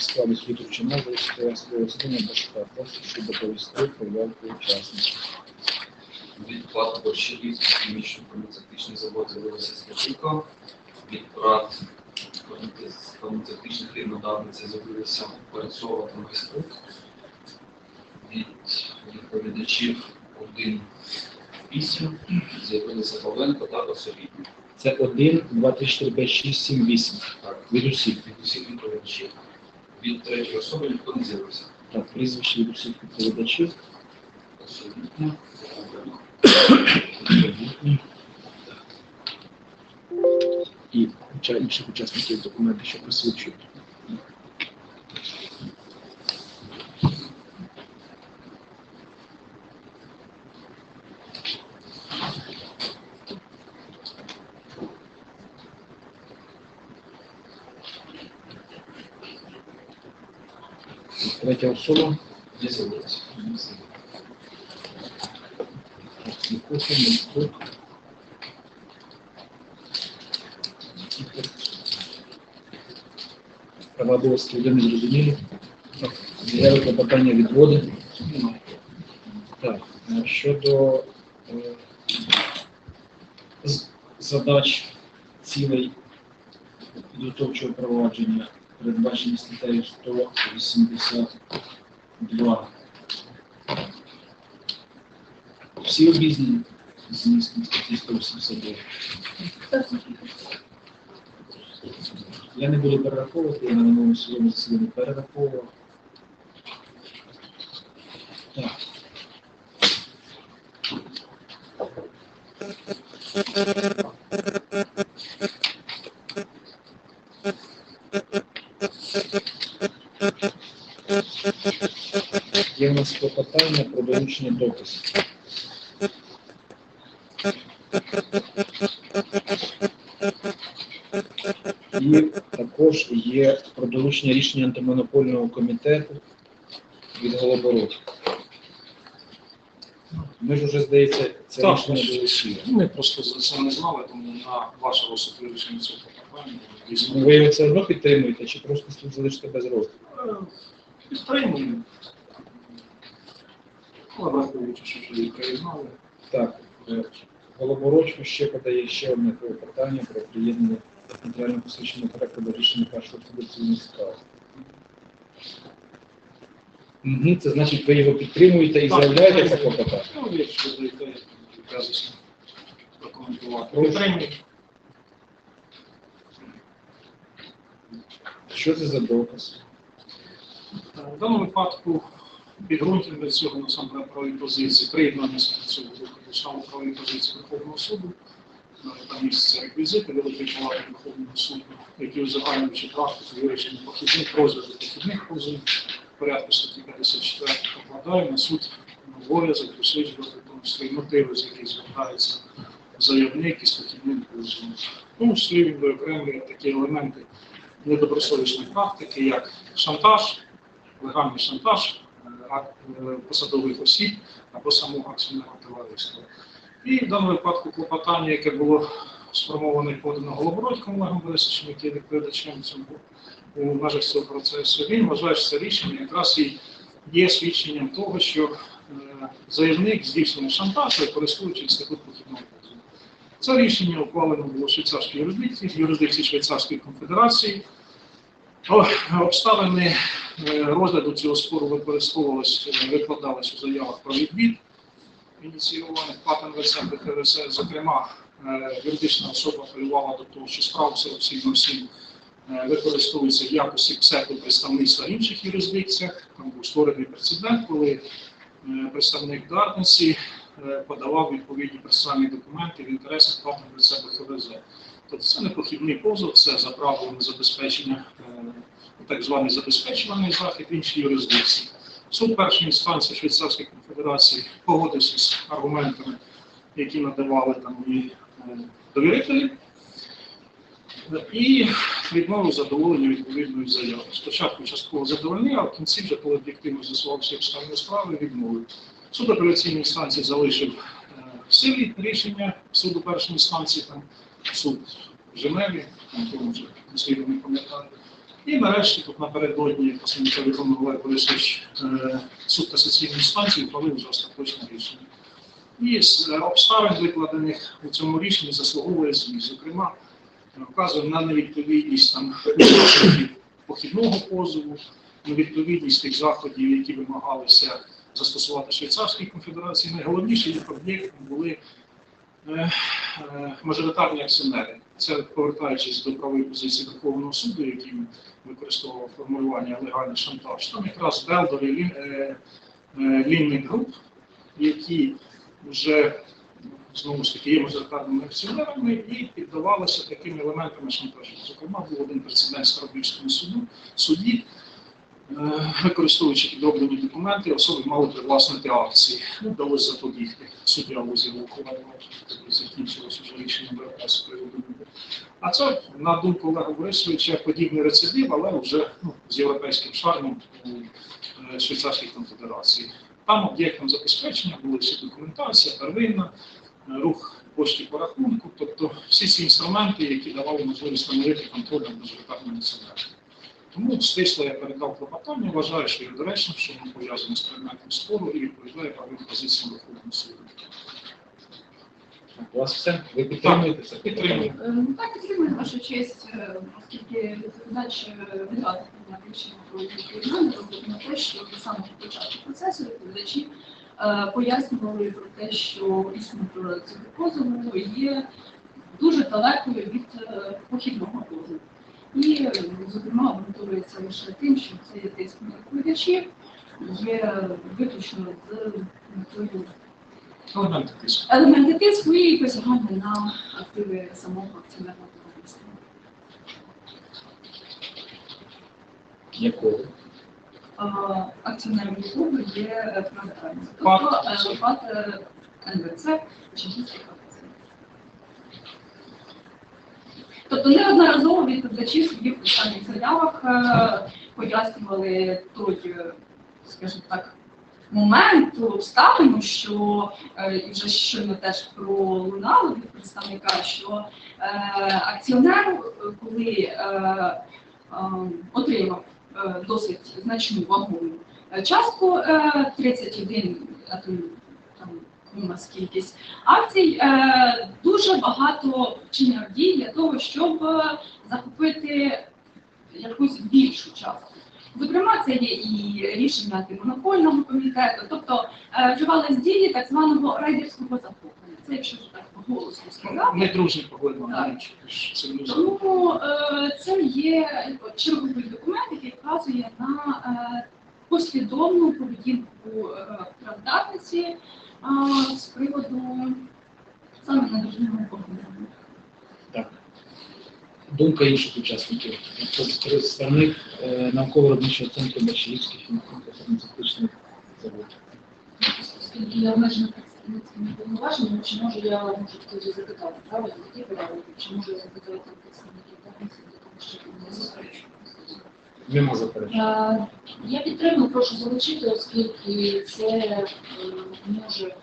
складу світу вчинав судове засідання Башка просто щоб доповісти про явку учасників. Відплата борщових хімічно фармацевтичний завод з'явилася Скотико. Від ПРАТ фармацевтичних фірм надавниця з'явилася Перцова та Майструк. Від відповідачів 1 8 з'явилися Павленко та Осовітні. Це 1, 2, 3, 4, 5, 6, 7, 8. Так, Від усіх. від усіх відповідачів. Від третьої особи ніхто не з'явився. Так, прізвище від усіх відповідачів. Осовітня. І інших учасників документи, що присвідчують. Третя особа. Не з'явилася. Ніколи не зрозумілі. Заяви клопотання відводи. Так, е, щодо е, задач цілей підготовчого провадження, передбачені статтею 182. Всі обізнані змістом статті 182. Я не буду перераховувати, я на минулому своєму засіданні перераховував. Так. Є в нас клопотання про долучення доказів. І також є про долучення рішення антимонопольного комітету від Голобородька. Ми ж вже, здається, це Так, рішення ми- долучили. Ми просто за це не знали, тому на ваше розсуд вирішення цього питання. Ви його все одно підтримуєте, чи просто слід залишити без розгляду? Е, Підтримуємо. Але що вже признали. Так, е, Голобородько ще подає ще одне питання про приєднання центрального посвідчення проекту до рішення першого цивільної справи. Угу, це значить, ви його підтримуєте і заявляєте підтримую. клопотання? Ну, якщо ви даєте казусно прокоментувати. Прошу. Підтримуємо. Що це за доказ? В даному випадку підґрунтям для цього насамперед правові позиції, приєднання саме цього доказу саме правові позиції Верховного суду. Е, Там місяця реквізити Великої палати Верховного суду, які узагальнюючи практику вирішення похідних розгляду похідних позовів в порядку статті 54 покладає на суд обов'язок досліджувати в тому числі мотиви, з яких звертається заявник із похідним позовом. Тому числі він виокремлює такі елементи недобросовісної практики, як шантаж, легальний шантаж е, е, посадових осіб або самого акціонерного товариства. І в даному випадку клопотання, яке було сформоване і подано Голобородьком Олегом Борисовичем, який є відповідачем у межах цього процесу, він вважає, що це рішення якраз і є свідченням того, що е, заявник здійснює шантаж, використовуючи інститут похідного. Це рішення ухвалено було в швейцарській юрисдикції, Швейцарської конфедерації. Обставини е, розгляду цього спору використовувалися, викладалися у заявах про відвід, ініційованих ВЦ БТВС. Зокрема, е, юридична особа апелювала до того, що справу 4707 е, використовується в якості псевдопредставництва в інших юрисдикціях. Там був створений прецедент, коли е, представник Дарниці е, подавав відповідні процесуальні документи в інтересах ПАТом ВЦ БТВЗ. Тобто це не похідний позов, це за правилами забезпечення, е, так званий забезпечуваний захід іншій юрисдикції. Суд першої інстанції Швейцарської конфедерації погодився з аргументами, які надавали там і е, довірителі, е, і відмовив задоволення відповідної заяви. Спочатку частково задовольнив, а в кінці вже, коли об'єктивно з'ясувався обставини справи, відмовив. Суд апеляційної інстанції залишив е, в силі рішення суду першої інстанції, там суд в Женеві, на тому вже наслідно не пам'ятаю. І нарешті тут напередодні Верховного Олег Борисович суд касаційної інстанції ухвалив вже остаточне рішення. І з е, обставин, викладених у цьому рішенні, заслуговує зміст. Зокрема, вказує на невідповідність там похідного позову, невідповідність тих заходів, які вимагалися застосувати Швейцарській конфедерації. Найголовніше їх об'єктом були е, е, мажоритарні акціонери. Це повертаючись до правої позиції Верховного суду, який використовував формулювання легальний шантаж. Там якраз Белдор і е, е, Лінник груп, які вже знову ж таки є мажоритарними акціонерами і піддавалися таким елементами шантажу. Зокрема, був один прецедент в Старобільському суду суді. Е, Використовуючи підроблені документи, особи мали привласнити акції. Вдалося запобігти. Суддя вузів ухвалював, закінчилось вже рішення з приводу. А це, на думку Олега Борисовича, подібний рецидив, але вже ну, з європейським шармом у е, Швейцарській конфедерації. Там об'єктом забезпечення були всі документація, первинна, е, рух пошті по рахунку, тобто всі ці інструменти, які давали можливість встановити контроль над мажоритарним національним. Тому стисло я передав клопотання, вважаю, що є доречним, що воно пов'язане з предметом спору і відповідає правим позиціям Верховного суду. У вас все? Ви підтримуєте це? Підтримую. Е, ну, Так, підтримую вашу честь, е, оскільки відповідач е, відразу на рішення про відповідальне на те, що від самого початку процесу відповідачі е, пояснювали про те, що існує цього позову є дуже далекою від е, похідного позову. І, зокрема, обґрунтовується лише тим, що є тиск на відповідачів, є виключно з метою Елементи тиску. елементи тиску і посягання на активи самого акціонерного товариства. Якого? А, Акціонерні є фронтальні. Тобто е, ПАТ е, НВЦ Чернігівський Тобто неодноразово відповідачі в своїх останніх заявах е, пояснювали той, е, скажімо так, момент, обставину, що е, і вже щойно теж пролунало від представника, що акціонер, коли отримав досить значну вагому е, частку, е, 31, а то у нас кількість акцій, е, дуже багато вчиняв дій для того, щоб е, захопити якусь більшу частку. Зокрема, це є і рішення антимонопольного комітету, тобто е, вживались дії так званого рейдерського захоплення. Це якщо так голосно сказати. Ми дружні цивілізовані. Тому це є черговий документ, який вказує на послідовну поведінку правдатниці е, з приводу саме надружнього поглядання. Так. Думка інших учасників. Представник е, науково-виробничого центру Бачаївський фармацевтичний завод. Оскільки я обмежена представницькими повноваженнями, чи можу я можу тоді запитати, правильно, які порядки, чи можу я запитати представників комісії, тому що не заперечую. Нема заперечень. Е, Я підтримую, прошу залучити, оскільки це е, може, е,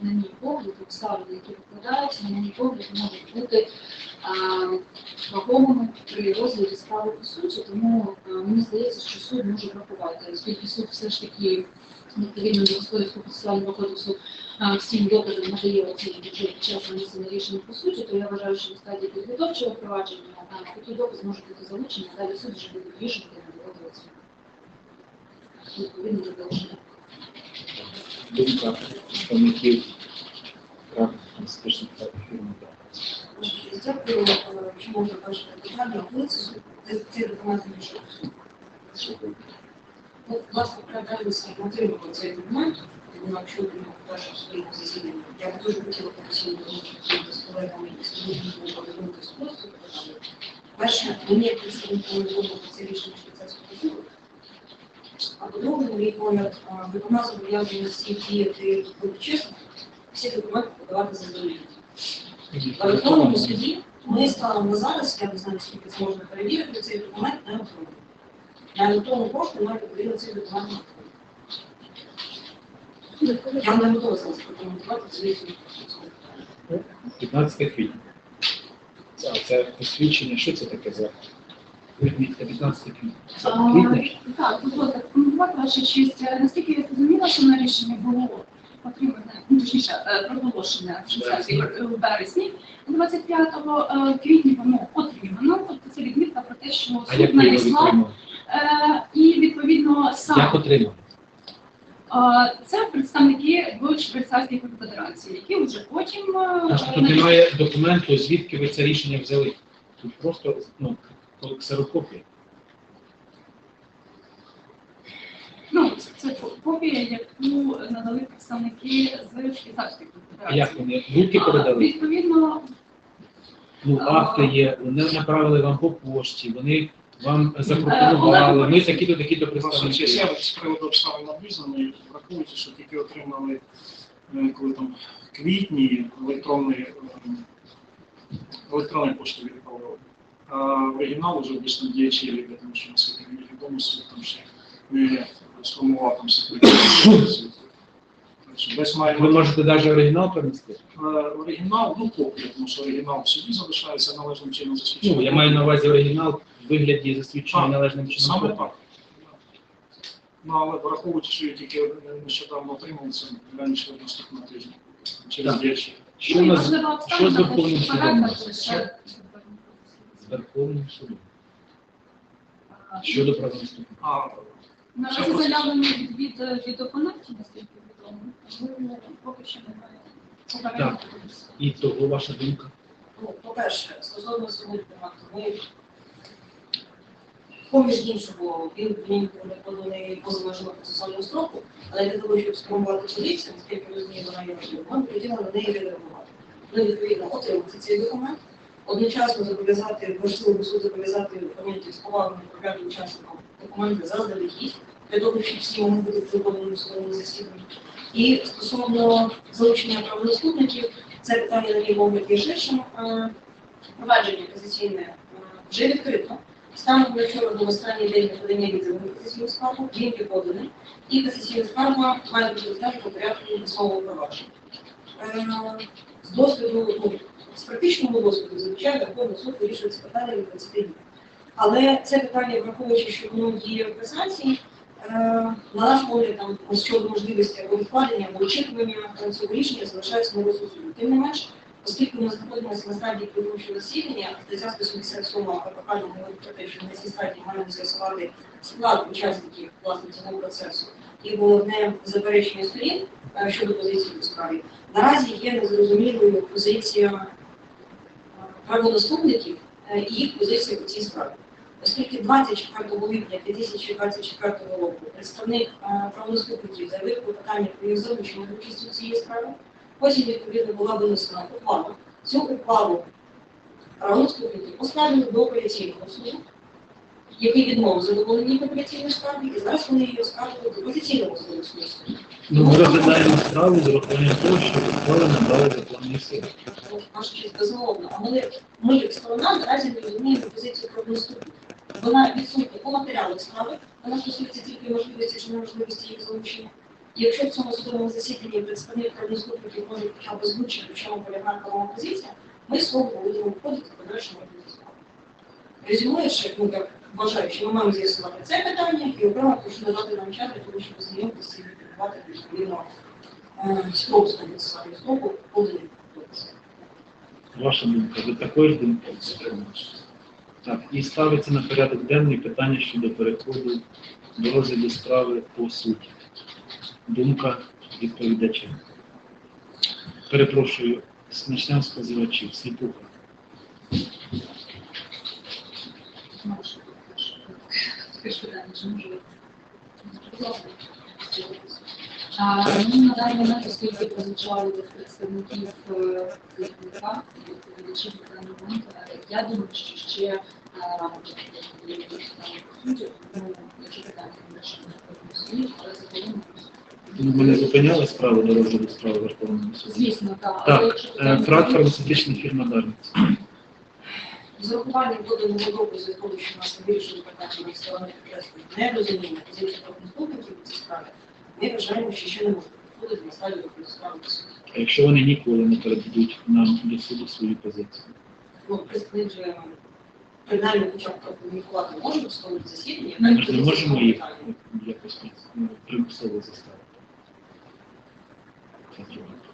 на мій погляд, обставини, які викладаються, на мій погляд, можуть бути вагомими при розгляді справи по суті, тому е, мені здається, що суд може врахувати, оскільки суд все ж таки відповідно до Господарського процесуального кодексу е, всім доказам надає оцінки вже під час нанесення рішення по суті, то я вважаю, що в стадії підготовчого провадження е, такі докази можуть бути залучені, а далі суд вже буде вирішувати на доводити оцінку. Відповідно до рішення. Думка представників прав фармацевтичних фірм. Дякую, е, чому ви бачите питання. Коли це ці документи пішли? Ну, власне, передаюся мотиву цей документ, тому якщо ви перше своєму засіданні, я б дуже хотіла професійно долучитися з колегами і службою повернути з просто питання. Перше, мені як представнику не було це рішення швейцарського суду. А по-друге, на мій погляд, е, виконав зобов'язані всі діяти дуже чесно, всі документи подавати заздалегідь. В електронному суді ми станом на зараз, я не знаю, скільки це можна перевірити, цей документ не отримали. На електронну пошту ми відповіли цей документ. не. Я не готова зараз прокоментувати відповідь. 15 квітня. Це, це посвідчення, що це таке за Відмітка 15 квітня. А, Квітня? Так, дозвольте прокоментувати ваша честь. Е, Наскільки я зрозуміла, що на рішення було отримане, ну, точніше, е, проголошене в березні 25 е, квітня воно отримано. Тобто це відмітка про те, що суд надіслав. Е, І відповідно сам е, це представники двох швейцарських конфедерацій, які вже потім е, Аж тут немає документу, звідки ви це рішення взяли. Тут просто ну, ксерокопія. ну це- копія, яку надали представники з швейцарських А конфедерацій. як вони? Руки передали? Відповідно, Ну, акти є, вони направили вам по пошті, вони вам запропонували. Ми такі-то, такі-то Просто представники. я з приводу обставин обізнаний, враховуючи, що тільки отримали е, коли там квітні електронний ем, електронний пошту відправили. А оригінал вже обично діячі ліги, тому що наскільки мені відомо, там ще не сформував там секретарі. Десь Ви можете навіть оригінал принести? е, оригінал, ну копію, тому що оригінал в суді залишається належним чином засвідчений. Ну, я маю на увазі оригінал в вигляді засвідчений належним чином. Саме так. Ну, але враховуючи, що я тільки нещодавно отримав, це раніше наступного тижня. Через Так. Що у нас що з Верховним судом? з Верховним судом? Щодо правонаступного. Наразі заявлено від, від, від опонентів, наскільки поки що немає. Так. І того ваша думка? Ну, по-перше, стосовно сьогоднішнього акту, ми поміж іншого, він він не поданий поза процесуального строку, але для того, щоб сформувати позицію, наскільки розумію, вона є важливою, потрібно на неї відреагувати. Ми відповідно отримати цей документ, одночасно зобов'язати, важливо суд зобов'язати опонентів з повагою програмі учасникам документи заздалегідь, для того, щоб всі могли бути приготовані в своєму засіданні. І стосовно залучення правонаступників, це питання на погляд є ширшим. Провадження казаційне е, вже відкрито. Станом на вчора був останній день подання відзиву касаційну скаргу, він поданий, і касаційна скарга має бути розглянута по порядку висового провадження. Е, З досвіду, ну, з практичного досвіду, звичайно, Верховний суд вирішує це питання від 20 днів. Але це питання, враховуючи, що воно є в касації, на наш погляд, там щодо можливості або відкладення, або очікування е, цього рішення залишається на розсуд суду. Тим не менш, оскільки ми знаходимося на стадії підручного засідання, стаття 177 КПК говорить про те, що на цій стадії маємо з'ясувати склад учасників власне цього процесу і головне заперечення сторін е, щодо позиції у справі. Наразі є незрозумілою позиція е, правонаступників е, і їх позиція у цій справі. Оскільки 24 липня 2024 року представник е, правонаступників заявив про питання про їх залучення до участі у цієї справи, потім відповідно була винесена ухвала. Цю ухвалу правонаступники поставили до апеляційного суду, який відмовив задоволення апеляційної скарги, і зараз вони її оскаржують до позиційного суду. Ну, ми розглядаємо справу з урахуванням того, що ухвали надали законний суд. Наша честь безумовно. А ми, як сторона наразі не розуміємо позицію правонаступників. Вона відсутня по матеріалу справи, вона стосується тільки можливості чи неможливості їх залучення. І якщо в цьому судовому засіданні представник правонаступників може хоча б озвучити, в чому полягає правова позиція, ми свого будемо входити в подальшому розгляд. Резюмуючи, ну так вважаю, що ми маємо з'ясувати це питання і окремо прошу надати нам час для того, щоб ознайомитися і відповідати відповідно е, спробу складати строку подані дописи. Ваша думка, ви такої ж думки? Так, і ставиться на порядок денний питання щодо переходу до розгляду справи по суті. Думка відповідача. Перепрошую, почнемо з позивачів, сліпуха. Ну, на даний момент, оскільки прозвучали від представників заявника, відповідачів даний момент, я думаю, що ще рано суддів, тому якщо питання не але загалом, Ну, Мене зупиняла до розгляду справи Верховного суду. звісно, так. Так, якщо Е, фірма Дарниць. З урахуванням доданого допису, того, що нас вирішили питання сторони підкреслення нерозуміння позиції правонаступників у цій справі, ми вважаємо, що ще не можна підходити на стадію до справи до суду. А якщо вони ніколи не передадуть нам до суду свою позицію? Ну, представник же принаймні хоча б прокомунікувати можемо з засідання. Ми ж не можемо їх якось ну, примусово заставити. Це зробити.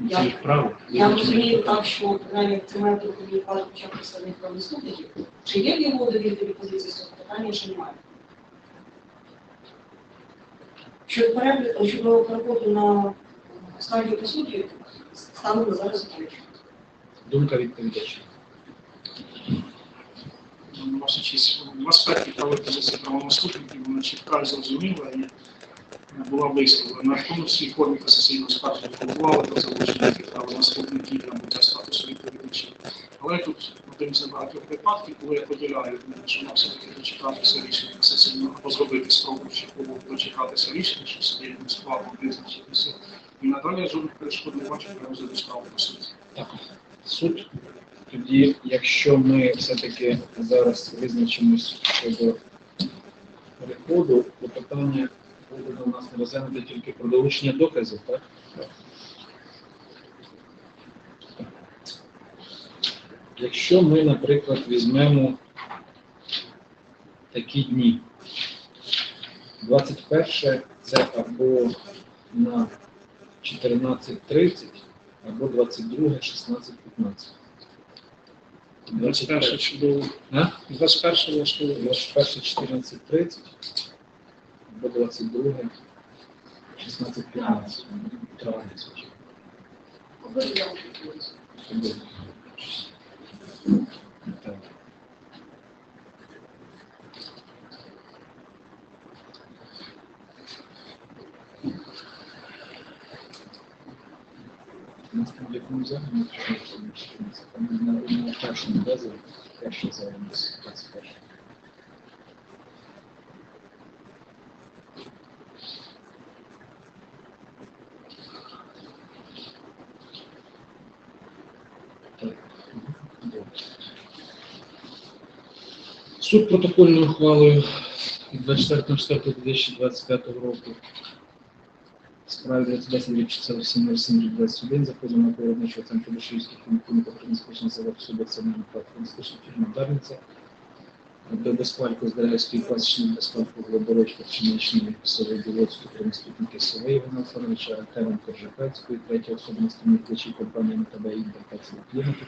Ну, Це. Я розумію так, що принаймні це має прокомунікувати хоча представник правосуддя. Чи є в його довірливі позиції з цього питання, чи немає? Щодо перегляду, щодо переходу на стадію по суді, станом на зараз заперечую. Думка відповідача. Ваша честь, в аспекті правої позиції правонаступників вона чітка і зрозуміла і була. В тому числі в формі касаційного скарження формували про залучення тих правонаступників для буття статусу відповідачів. Але тут один з багатьох випадків, коли я поділяю, що нам все-таки дочекатися рішення касаційного, або зробити спробу шляхово дочекатися рішення, що собі не складно визначитися. І надалі жодних перешкод не бачу для розгляду справи по суті. Суд. Тоді, якщо ми все-таки зараз визначимось щодо переходу, то питання у нас не розглянути тільки про долучення доказів, так? Якщо ми, наприклад, візьмемо такі дні, 21 це або на 14.30, або 22, 16.15. 21 чудово. 21 14.30. But what's to doing? It's not a plan, Thank you. Суд протокольною ухвалою 24.04.2025 року. Справі 2010 21 за позовом виробничого центру Башівських комітетів Українського заводу акціонерного права Францискошна фірма Дарниця. До безпальку з Дарайської безпальку Глоборочка Пшеничної Сової Білоцької приміступники Сової Івана Фаровича Артеменко Жепецької, третя особа на стороні компанії МТБ Інтерпеції клімату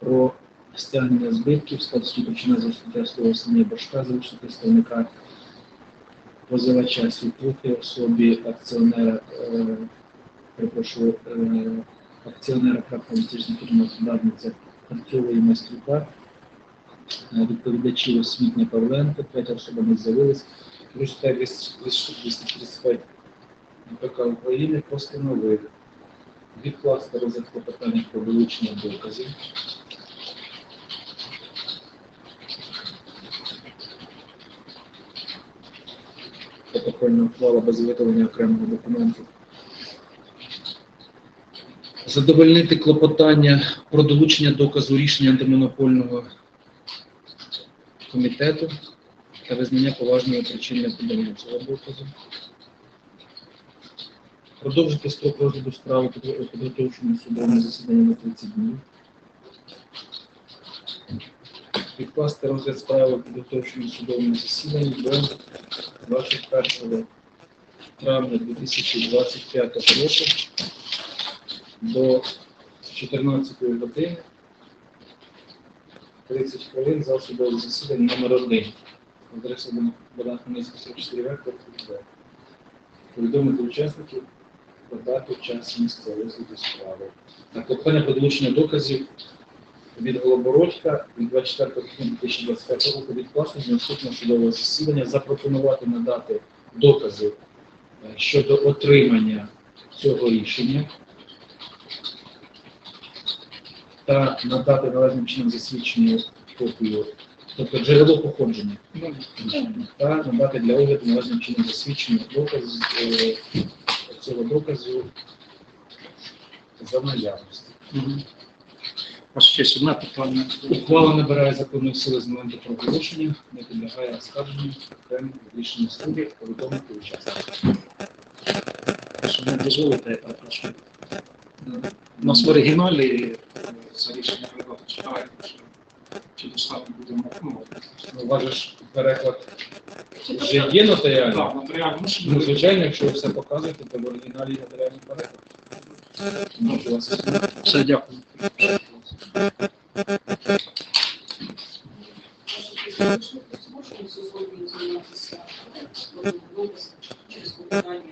про стягнення збитків, статусу причина за стаття основні башка залучити представника позивача світлухи особі акціонера, е, перепрошую, е, акціонера прав політичних фірми Дарниця Харцової Майстрюка, е, відповідачі освітня Павленко, третя особа не з'явилась, Рустай 235 ПК України постановив відкласти розгляд клопотання про вилучення доказів. Протокольна ухвала без виготовлення окремого документу. Задовольнити клопотання про долучення доказу рішення антимонопольного комітету та визнання поважної причини подання цього доказу. Продовжити строк розгляду справи підго- підготовчому судовому засіданні на 30 днів. Відкласти розгляд справи в підготовчому судовому засіданні до 21 травня 2025 року до 14 години 30 хвилин за судове засідання номер 1. Адреса Богдан Хмельницький 44 вектор Повідомити учасників про дату, час і місце розгляду справи. На клопотання про доказів від Голобородька від 24 квітня 2025 року відкласти наступного судового засідання запропонувати надати докази е, щодо отримання цього рішення та надати належним чином засвідчення копію, тобто джерело походження та надати для огляду належним чином засвідчення доказ е, цього доказу за наявності. Ваша честь, одне питання. Ухвала набирає законної сили з моменту проголошення, не підлягає оскарженню окремих рішення суду, повідомити учасників. Якщо не дозволите, я прошу. У нас в оригіналі е, це рішення передати читаємо, чи, чи достатньо будемо. Ну, Ну, важиш переклад вже є нотаріальний. так, нотаріально, ну, Ну, звичайно, якщо ви все показуєте, то в оригіналі нотаріальний переклад. Може, у вас все, дякую. Зможемо сьогодні займатися допис через попитання.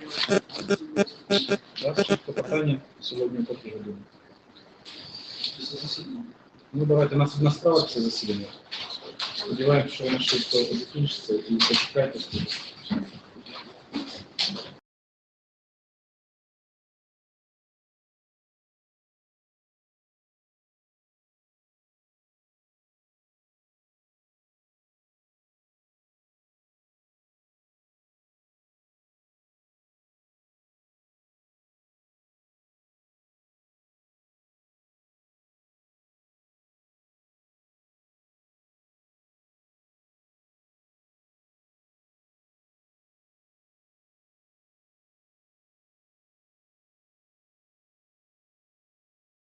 Так, чітко питання сьогодні поки години. Після засідання. Ну, давайте нас на справах це засідання. Сподіваємося, що воно швидко закінчиться і почекайте.